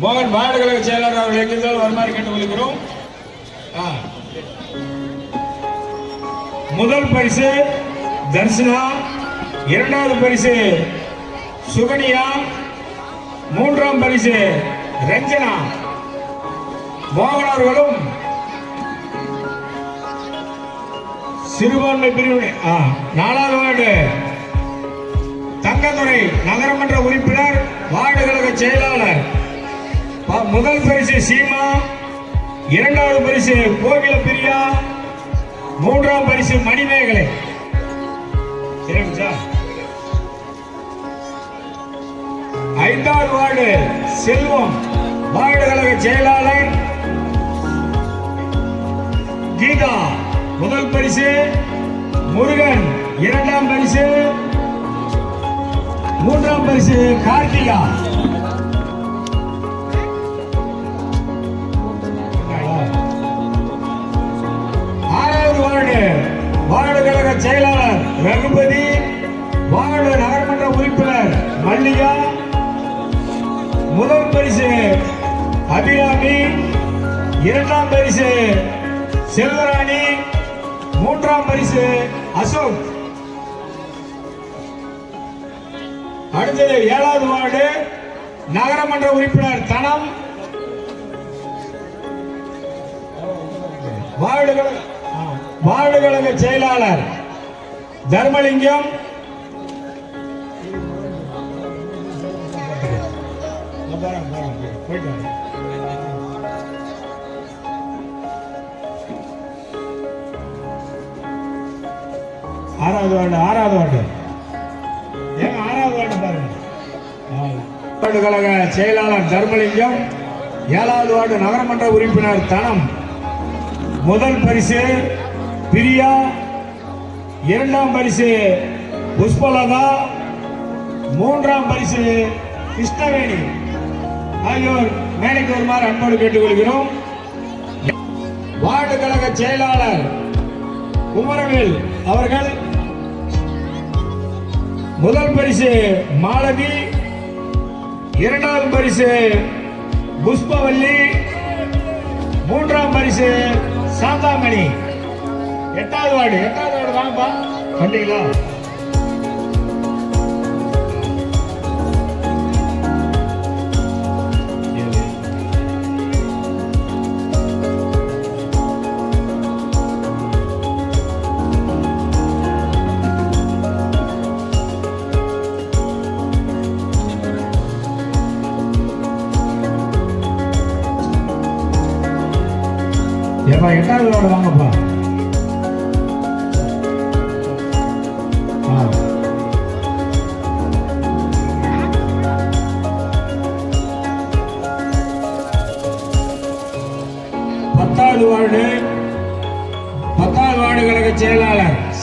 மோகன் வார்டு கழக செயலாளர் அவர்கள் எங்கிருந்தாலும் வருமாறு கேட்டுக்கொள்கிறோம். ஆ. முதல் பரிசு தர்ஷனா இரண்டாவது பரிசு சுகனியா மூன்றாம் பரிசு ரஞ்சனா. மோகன் அவர்களும் சிறுபான்மை பிரிவினை ஆ, நாலாவது வார்டு. தங்கத்துறை நகரமன்ற உறுப்பினர் வார்டு கழக செயலாளர் முதல் பரிசு சீமா இரண்டாவது பரிசு கோகில பிரியா மூன்றாம் பரிசு மணிமேகலை. ஐந்தாவது வார்டு செல்வம் வார்டு கழக செயலாளர் கீதா. முதல் பரிசு முருகன் இரண்டாம் பரிசு மூன்றாம் பரிசு கார்த்திகா. செயலாளர் ரகுபதி வார்டு நகர்மன்ற உறுப்பினர் மல்லிகா முதல் பரிசு அபிராமி இரண்டாம் பரிசு செல்வராணி மூன்றாம் பரிசு அசோக். அடுத்தது ஏழாவது வார்டு நகரமன்ற உறுப்பினர் தனம். வார்டு வார்டு கழக செயலாளர் தர்மலிங்கம். ஆறாவது வார்டு ஆறாவது வார்டு. ஏங்க ஆறாவது வார்டு பாருங்க. கழக செயலாளர் தர்மலிங்கம் ஏழாவது வார்டு நகரமன்ற உறுப்பினர் தனம். முதல் பரிசு பிரியா இரண்டாம் பரிசு புஷ்பலதா மூன்றாம் பரிசு கிருஷ்ணவேணி. ஆகியோர் மேடைக்கு வருமாறு அன்போடு கேட்டுக்கொள்கிறோம். வார்டு கழக செயலாளர் குமரவேல் அவர்கள் முதல் பரிசு மாலதி இரண்டாவது பரிசு புஷ்பவல்லி மூன்றாம் பரிசு சாந்தாமணி. எட்டாவது வார்டு எட்டாவது வாங்கப்பா. வந்தீங்களா ஏப்பா எட்டாவது வார்டு வாங்கப்பா.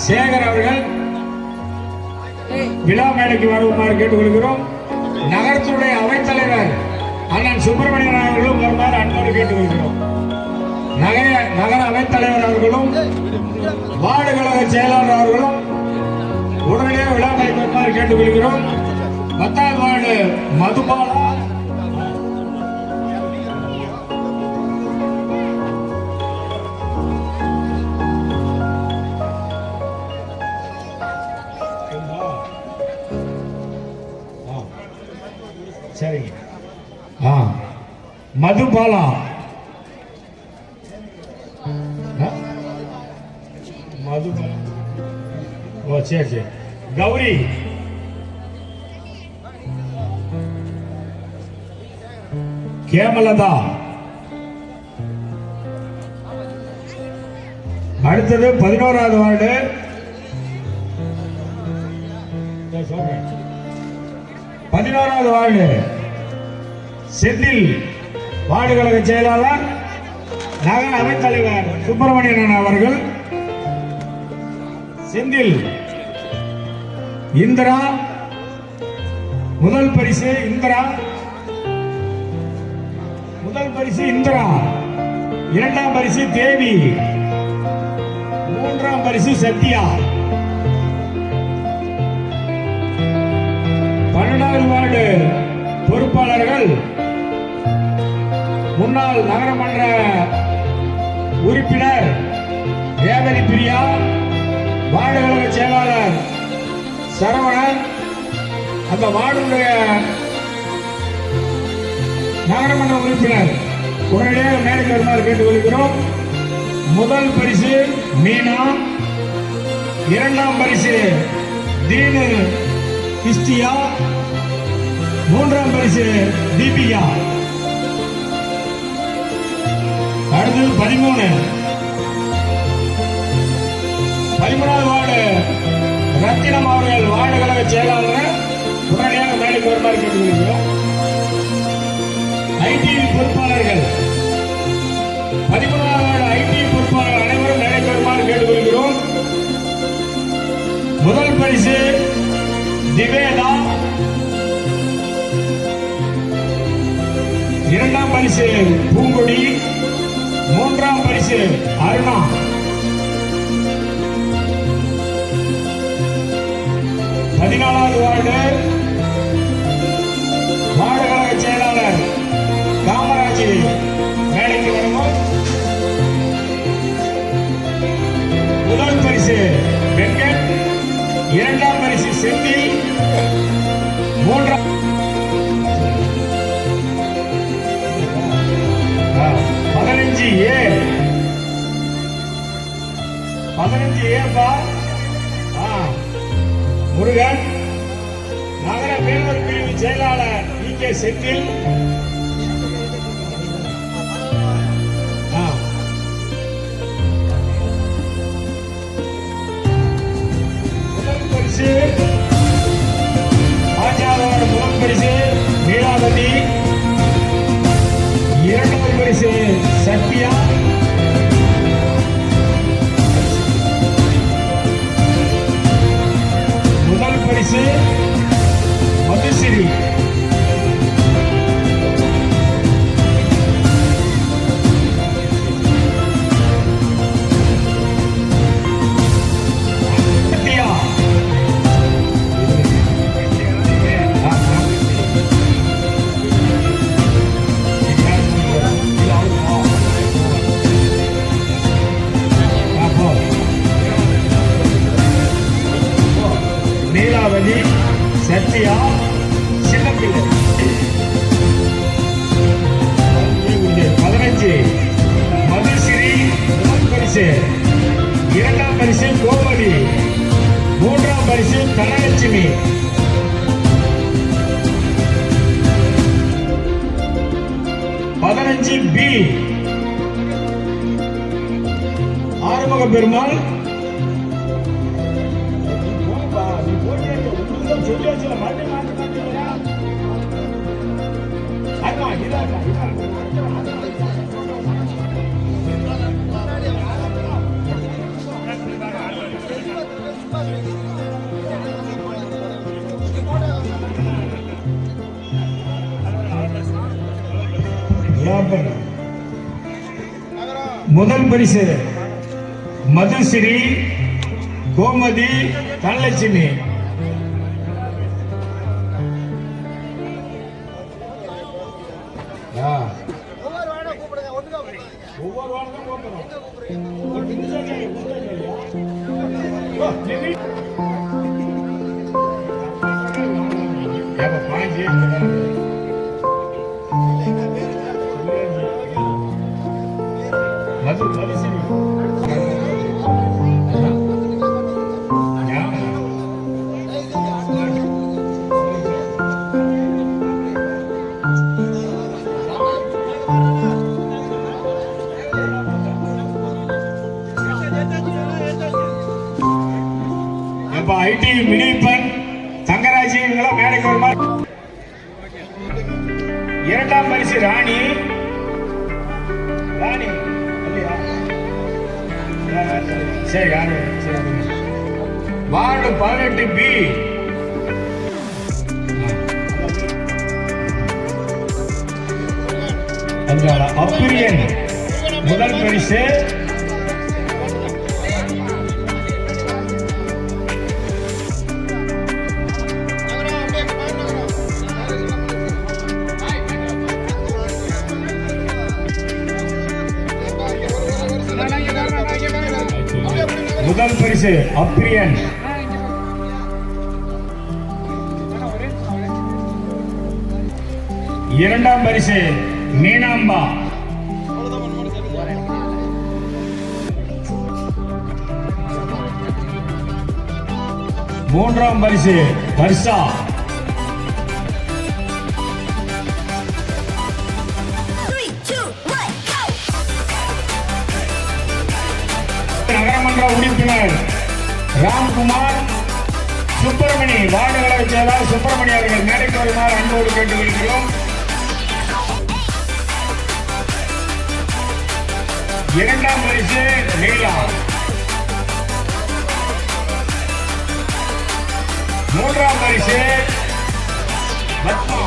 சேகர் அவர்கள் விழா மேடைக்கு வருமாறு கேட்டுக்கொள்கிறோம். நகரத்துடைய அவைத்தலைவர் அண்ணன் சுப்பிரமணியன் அவர்களும் வருமாறு அன்போடு கேட்டுக்கொள்கிறோம். நகர நகர அவைத்தலைவர் அவர்களும் வார்டு கழக செயலாளர் அவர்களும் உடனடியாக விழா மேடைக்கு வருமாறு கேட்டுக்கொள்கிறோம். பத்தாவது வார்டு மதுபாலா அது பாலா மது ஓ சரி சரி கௌரி கேமலதா அடுத்தது பதினோராவது வார்டு. பதினோராவது வார்டு. செந்தில். வார்டு கழக செயலாளர் நகர அவைத்தலைவர் சுப்பிரமணியன் அவர்கள் செந்தில் இந்திரா முதல் பரிசு இந்திரா முதல் பரிசு இந்திரா இரண்டாம் பரிசு தேவி மூன்றாம் பரிசு சத்யா. பன்னெண்டாவது வார்டு பொறுப்பாளர்கள் முன்னாள் நகரமன்ற உறுப்பினர் ரேவதி பிரியா வார்டு கழக செயலாளர் சரவணன் அந்த வார்டுடைய நகரமன்ற உறுப்பினர் உடனடியாக மேடைக்கு வருமாறு கேட்டுக்கொள்கிறோம். முதல் பரிசு மீனா இரண்டாம் பரிசு தீனு கிஸ்டியா மூன்றாம் பரிசு தீபிகா. வார்டு பதிமூணு. பதிமூணாவது வார்டு ரத்தினம் அவர்கள் வார்டு கழக செயலாளர் உடனடியாக மேடைக்கு வருமாறு கேட்டுக்கொள்கிறோம் ஐடி பொறுப்பாளர்கள் பதிமூணாவது வார்டு ஐடி பொறுப்பாளர்கள் அனைவரும் மேடைக்கு வருமாறு கேட்டுக்கொள்கிறோம் முதல் பரிசு திவேதா. இரண்டாம் பரிசு பூங்கொடி. மூன்றாம் பரிசு அருணா. பதினாலாவது வார்டு வார்டு நீலாவதி சத்யா சின்னப்பிள்ளை. பதினஞ்சு மதுஸ்ரீ முதல் பரிசு. இரண்டாம் பரிசு கோமதி. மூன்றாம் பரிசு தனலட்சுமி. பதினஞ்சு பி. ஆறுமுக பெருமாள் முதல் பரிசு மதுஸ்ரீ கோமதி தனலட்சுமி பரிசு அப்ரியன். இரண்டாம் பரிசு மீனாம்பா. மூன்றாம் பரிசு வர்ஷா ராம்குமார் சுப்பிரமணி வார்டு கழக செயலாளர் சுப்பிரமணி அவர்கள் மேடைக்கு வருமாறு அன்போடு கேட்டுக்கொள்கிறோம். இரண்டாம் பரிசு நீலா. மூன்றாம் பரிசு பத்மா.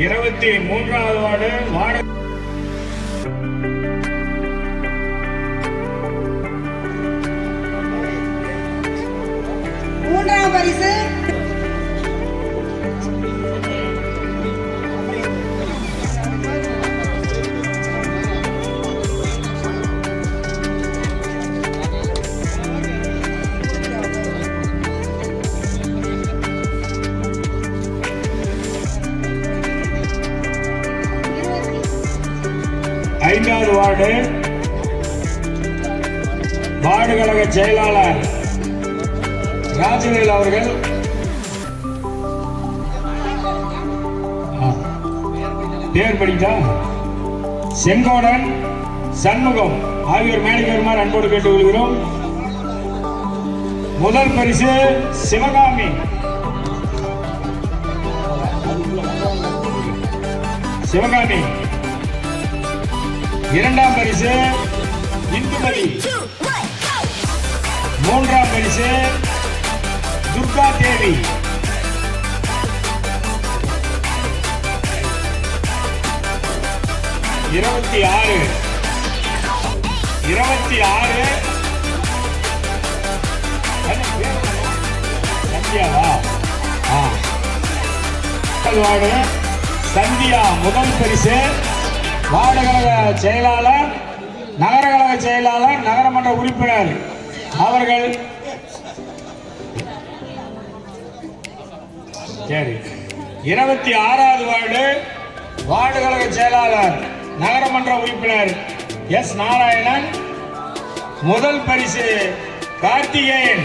இருபத்தி மூன்றாவது வார்டு வார்டு. மூன்றாம் பரிசு ஐந்தாவது வார்டு கழக செயலாளர் ராஜவேல் அவர்கள். பேர் படித்தா செங்கோடன் சண்முகம் ஆகியோர் மேடைக்கு வருமாறு அன்போடு கேட்டுக்கொள்கிறோம் முதல் பரிசு சிவகாமி. சிவகாமி. இரண்டாம் பரிசு இந்துமதி மூன்றாம் பரிசு துர்கா தேவி. இருபத்தி ஆறு. இருபத்தி ஆறு. சந்தியாவா? சந்தியா முதல் பரிசு. வார்டு கழக செயலாளர் நகர கழக செயலாளர் நகரமன்ற உறுப்பினர் அவர்கள். சரி. இருபத்தி ஆறாவது வார்டு வார்டு கழக செயலாளர் நகரமன்ற உறுப்பினர் எஸ் நாராயணன். முதல் பரிசு கார்த்திகேயன்.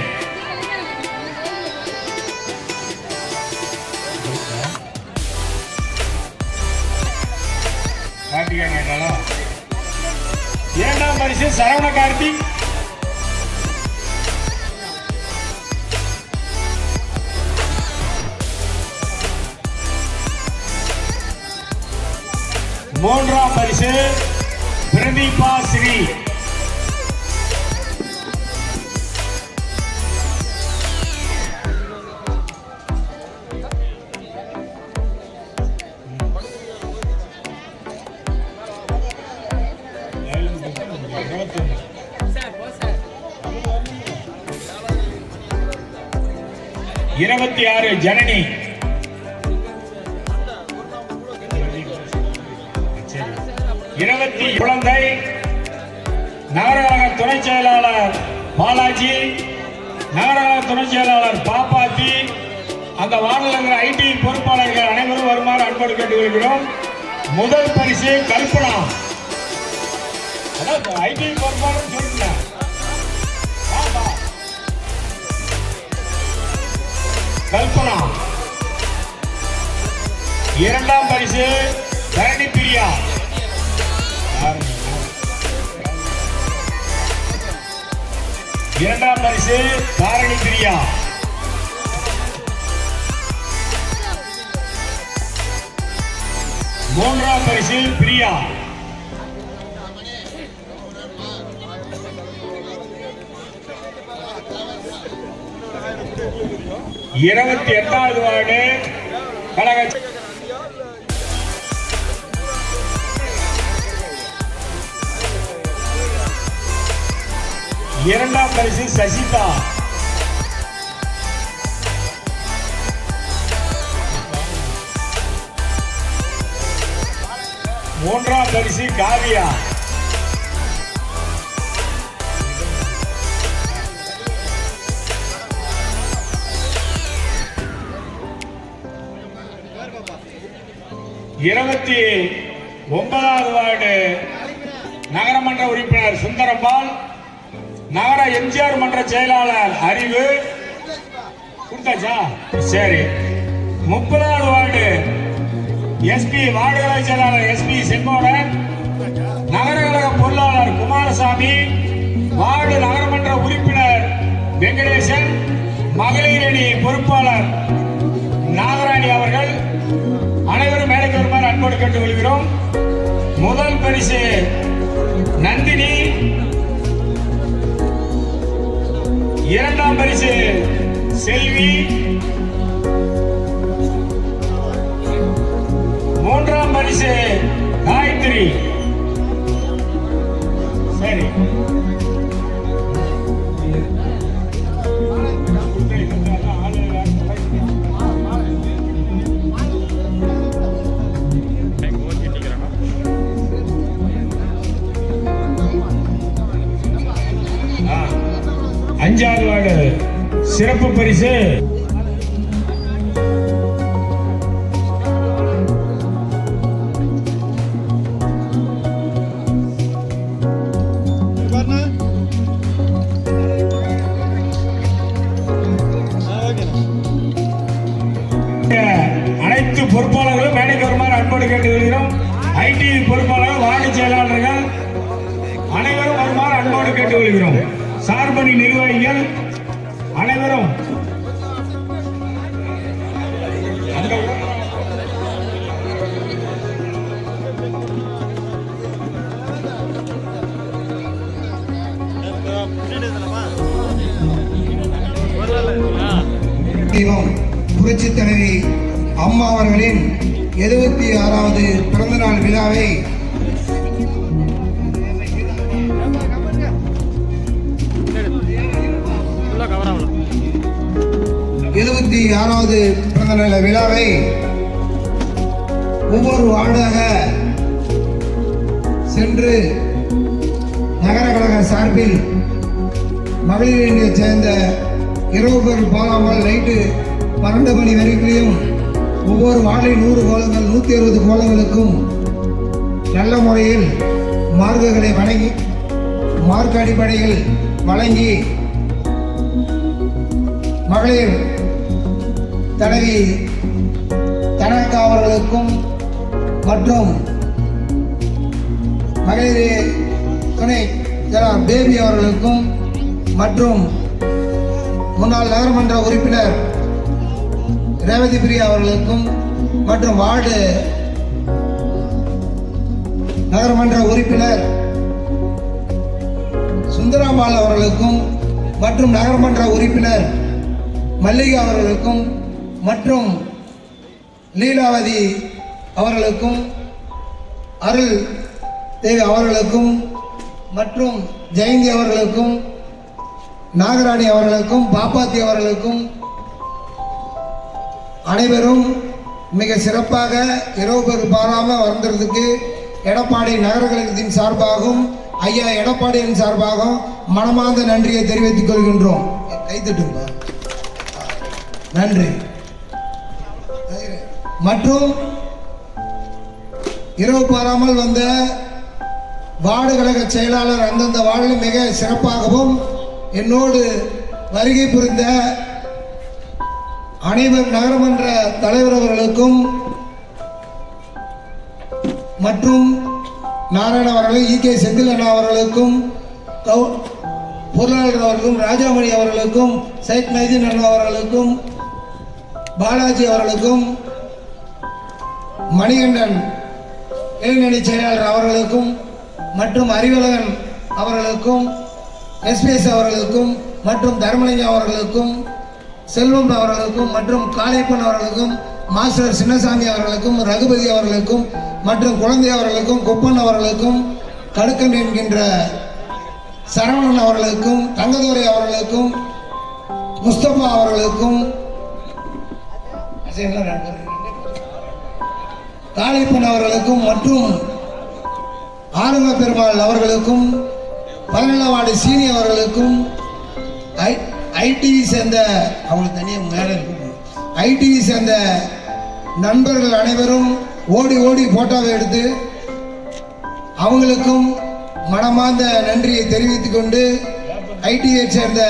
கார்த்திகேயன் என்னடா? இரண்டாம் பரிசு சரவண கார்த்திக் மூன்றாம் பரிசு பிரதீபா ஸ்ரீ இருபத்தி ஆறு ஜனனி. இருபத்தி குழந்தை. நகரகழக துணை செயலாளர் பாலாஜி. நகரகழக துணை செயலாளர் பாப்பாத்தி. அந்த வார்டில் ஐடி பொறுப்பாளர்கள் அனைவரும் வருமாறு அன்போடு கேட்டுக்கொள்கிறோம். முதல் பரிசு கல்பனா. அதான் ஐடி பொறுப்பாளர் சொல்லுங்க கல்பனா. இரண்டாம் பரிசு தரணி பிரியா. இரண்டாம் பரிசு தாரணி பிரியா. மூன்றாம் பரிசு பிரியா. இருபத்தி எட்டாவது வார்டு கழக இரண்டாம் பரிசு சசிதா. மூன்றாம் பரிசு காவியா. இருபத்தி ஒன்பதாவது வார்டு நகரமன்ற உறுப்பினர் சுந்தரம்பால் நகர எம்ஜிஆர் மன்ற செயலாளர் அறிவு. கொடுத்தாச்சா? சரி. முப்பதாவது வார்டு எஸ்பி வார்டு செயலாளர் எஸ்பி செங்கோடன் நகர கழக பொருளாளர் குமாரசாமி வார்டு நகரமன்ற உறுப்பினர் வெங்கடேசன் மகளிர் அணி பொறுப்பாளர் நாகராணி அவர்கள் அனைவரும் அன்போடு கேட்டுக்கொள்கிறோம். முதல் பரிசு நந்தினி. இரண்டாம் பரிசு செல்வி. பொறுப்பாளர்களும் மேடைக்கு வருமாறு அன்போடு கேட்டுக்கொள்கிறோம் ஐடி பொறுப்பாளர்கள் வார்டு செயலாளர்கள் அனைவரும் வருமாறு அன்போடு கேட்டுக்கொள்கிறோம் சார்பணி நிர்வாகிகள் அனைவரும். புரட்சி தலைவி அம்மா அவர்களின் எழுபத்தி ஆறாவது பிறந்தநாள் விழாவை எழுபத்தி ஆறாவது பிறந்தநாள் விழாவை ஒவ்வொரு ஆண்டாக சென்று நகர கழக சார்பில் மகளிர் சேர்ந்த இரவு பேர் போகாமல் நைட்டு பன்னெண்டு மணி வரைக்கும் ஒவ்வொரு வார்டில் நூறு கோலங்கள் நூற்றி அறுபது கோலங்களுக்கும் நல்ல முறையில் மார்க்குகளை வழங்கி மார்க் அடிப்படையில் வழங்கி மகளிர் தலைவி தனக்கா அவர்களுக்கும் மற்றும் மகளிர் துணை பேபி அவர்களுக்கும் மற்றும் முன்னாள் நகரமன்ற உறுப்பினர் ரேவதி பிரியா அவர்களுக்கும் மற்றும் வார்டு நகரமன்ற உறுப்பினர் சுந்தராம்பாள் அவர்களுக்கும் மற்றும் நகரமன்ற உறுப்பினர் மல்லிகா அவர்களுக்கும் மற்றும் லீலாவதி அவர்களுக்கும் அருள் தேவி அவர்களுக்கும் மற்றும் ஜெயந்தி அவர்களுக்கும் நாகராணி அவர்களுக்கும் பாப்பாத்தி அவர்களுக்கும் அனைவரும் மிக சிறப்பாக இரவு பெரு பாராமல் வந்ததுக்கு எடப்பாடி நகர கழகத்தின் சார்பாகவும் ஐயா எடப்பாடியின் சார்பாகவும் மனமார்ந்த நன்றியை தெரிவித்துக் கொள்கின்றோம். கைத்தட்டுங்க நன்றி. மற்றும் இரவு பாராமல் வந்த வார்டு கழக செயலாளர் அந்தந்த வார்டில் மிக சிறப்பாகவும் என்னோடு வருகை புரிந்த அனைவர் நகரமன்ற தலைவர் அவர்களுக்கும் மற்றும் நாராயண அவர்கள் இ. கே. செந்தில் அண்ணா அவர்களுக்கும் கவு- பொருளாளர் அவர்களுக்கும் ராஜாமணி அவர்களுக்கும் சைத் மைதீன் அண்ணா அவர்களுக்கும் பாலாஜி அவர்களுக்கும் மணிகண்டன் இளைஞணி செயலாளர் அவர்களுக்கும் மற்றும் அறிவழகன் அவர்களுக்கும் எஸ்பிஎஸ் அவர்களுக்கும் மற்றும் தர்மலிங்கம் அவர்களுக்கும் செல்வம் அவர்களுக்கும் மற்றும் காளியப்பன் அவர்களுக்கும் மாஸ்டர் சின்னசாமி அவர்களுக்கும் ரகுபதி அவர்களுக்கும் மற்றும் குழந்தை அவர்களுக்கும் குப்பன் அவர்களுக்கும் கடுக்கன் என்கின்ற சரவணன் அவர்களுக்கும் தங்கதுரை அவர்களுக்கும் முஸ்தபா அவர்களுக்கும் காளிப்பன் அவர்களுக்கும் மற்றும் ஆறும பெருமாள் அவர்களுக்கும் பதினேழாம் வார்டு சீனி அவர்களுக்கும் ஐ ஐடி சேர்ந்த அவங்களுக்கு தனியாக மேலே இருக்கணும் ஐடி சேர்ந்த நண்பர்கள் அனைவரும் ஓடி ஓடி போட்டோவை எடுத்து அவங்களுக்கும் மனமார்ந்த நன்றியை தெரிவித்துக் கொண்டு ஐடியை சேர்ந்த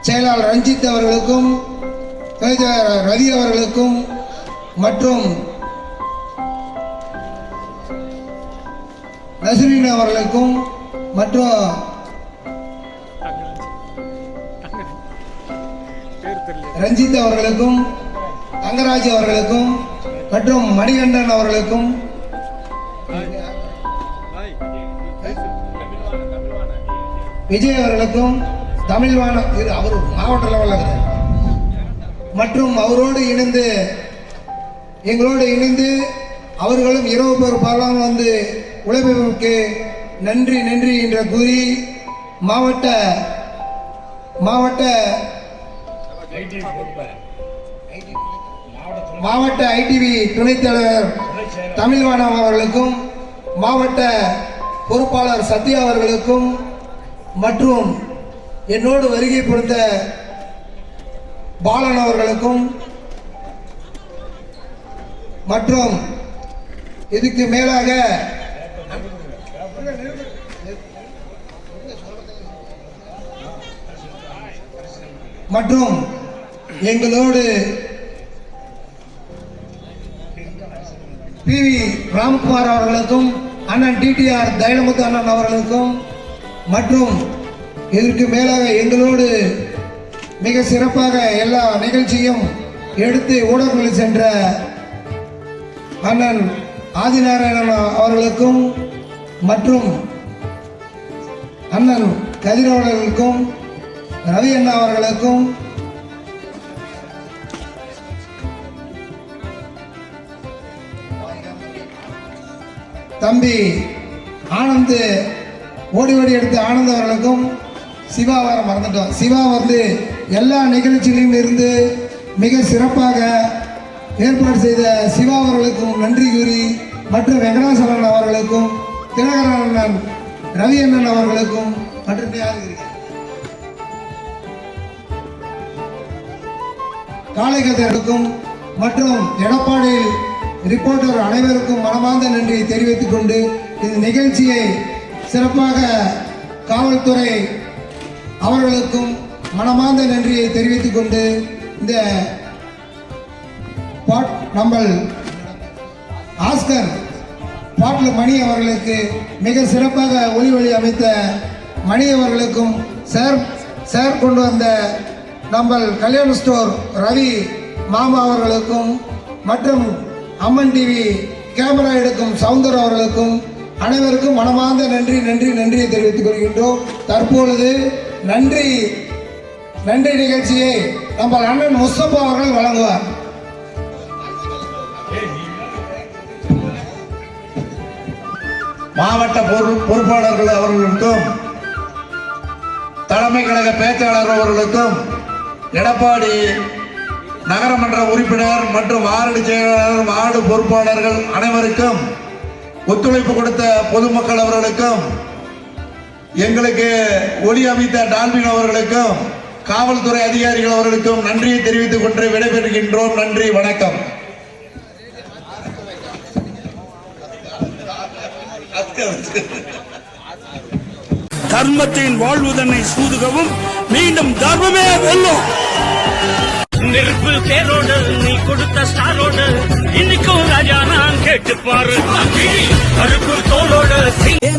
செயலாளர் ரஞ்சித் அவர்களுக்கும் ரவி அவர்களுக்கும் மற்றும் நசுரின் அவர்களுக்கும் மற்றும் ரஞ்சித் அவர்களுக்கும் தங்கராஜ் அவர்களுக்கும் மற்றும் மணிகண்டன் அவர்களுக்கும். விஜய் அவர்களுக்கும் தமிழ்வான இது அவர் மாவட்ட லெவலில் மற்றும் அவரோடு இணைந்து எங்களோடு இணைந்து அவர்களும் இரவு பேர் வந்து உழைப்பதற்கு நன்றி நன்றி என்று கூறி மாவட்ட மாவட்ட மாவட்ட ஐடிவி துணைத் தலைவர் தமிழ்வானம் அவர்களுக்கும் மாவட்ட பொறுப்பாளர் சத்யா அவர்களுக்கும் மற்றும் என்னோடு வருகை புரிந்த பாலன் அவர்களுக்கும் மற்றும் இதுக்கு மேலாக மற்றும் எங்களோடு பி வி ராம்குமார் அவர்களுக்கும் அண்ணன் டிடிஆர் தைலமுத்து அண்ணன் அவர்களுக்கும் மற்றும் இதற்கு மேலாக எங்களோடு மிக சிறப்பாக எல்லா நிகழ்ச்சியும் எடுத்து ஊடகங்களில் சென்ற அண்ணன் ஆதிநாராயணன் அவர்களுக்கும் மற்றும் அண்ணன் கதிரவர்களுக்கும் ரவி அண்ணா அவர்களுக்கும் தம்பி ஆனந்த் ஓடி ஓடி எடுத்த ஆனந்த் அவர்களுக்கும் சிவா வர மறந்துட்டோம் சிவா வந்து எல்லா நிகழ்ச்சிகளிலும் இருந்து மிக சிறப்பாக ஏற்பாடு செய்த சிவா அவர்களுக்கும் நன்றி கூறி மற்றும் வெங்கடாசலன் அவர்களுக்கும் திலகரண்ணன் ரவி அண்ணன் அவர்களுக்கும் மற்றும் காளை இருக்கிறீங்க? மற்றும் எடப்பாடி ரிப்போர்ட்டர் அனைவருக்கும் மனமார்ந்த நன்றியை தெரிவித்துக் கொண்டு இந்த நிகழ்ச்சியை சிறப்பாக காவல்துறை அவர்களுக்கும் மனமார்ந்த நன்றியை தெரிவித்துக் கொண்டு இந்த பாட் நம்மள் ஆஸ்கர் பாட்டில் மணி அவர்களுக்கு மிக சிறப்பாக ஒளி ஒளி அமைத்த மணி அவர்களுக்கும் சார் சார் கொண்டு வந்த நம்ம கல்யாண ஸ்டோர் ரவி மாமா அவர்களுக்கும் மற்றும் அம்மன் டிவி கேமரா எடுக்கும் சவுந்தர் அவர்களுக்கும் அனைவருக்கும் மனமார்ந்த நன்றி நன்றி நன்றியை தெரிவித்துக் கொள்கின்றோம். தற்பொழுது நன்றி நன்றி நிகழ்ச்சியை நம்ம அண்ணன் முஸ்தபா அவர்கள் வழங்குவார். மாவட்ட பொறு- பொறுப்பாளர்கள் அவர்களுக்கும் தலைமை கழக பேச்சாளர் அவர்களுக்கும் எடப்பாடி நகரமன்ற உறுப்பினர் மற்றும் வார்டு செயலாளர் வார்டு பொறுப்பாளர்கள் அனைவருக்கும் ஒத்துழைப்பு கொடுத்த பொதுமக்கள் அவர்களுக்கும் எங்களுக்கு ஒளி அமைத்த டால்பின் அவர்களுக்கும் காவல்துறை அதிகாரிகள் அவர்களுக்கும் நன்றியை தெரிவித்துக் கொண்டு விடைபெறுகின்றோம். நன்றி வணக்கம். தர்மத்தின் வாழ்வுதனை சூதுகவும் மீண்டும் தர்மமே வெல்லும். நெருப்பு பேரோட நீ கொடுத்த ஸ்டாரோட. இன்னைக்கும் ராஜா நான் கேட்டு பாரு. கருப்பு தோலோட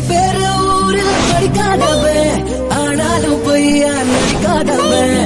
பேரு ஊரில் படிக்காதவன். ஆனாலும் பொய்யா நடிக்காதவன்.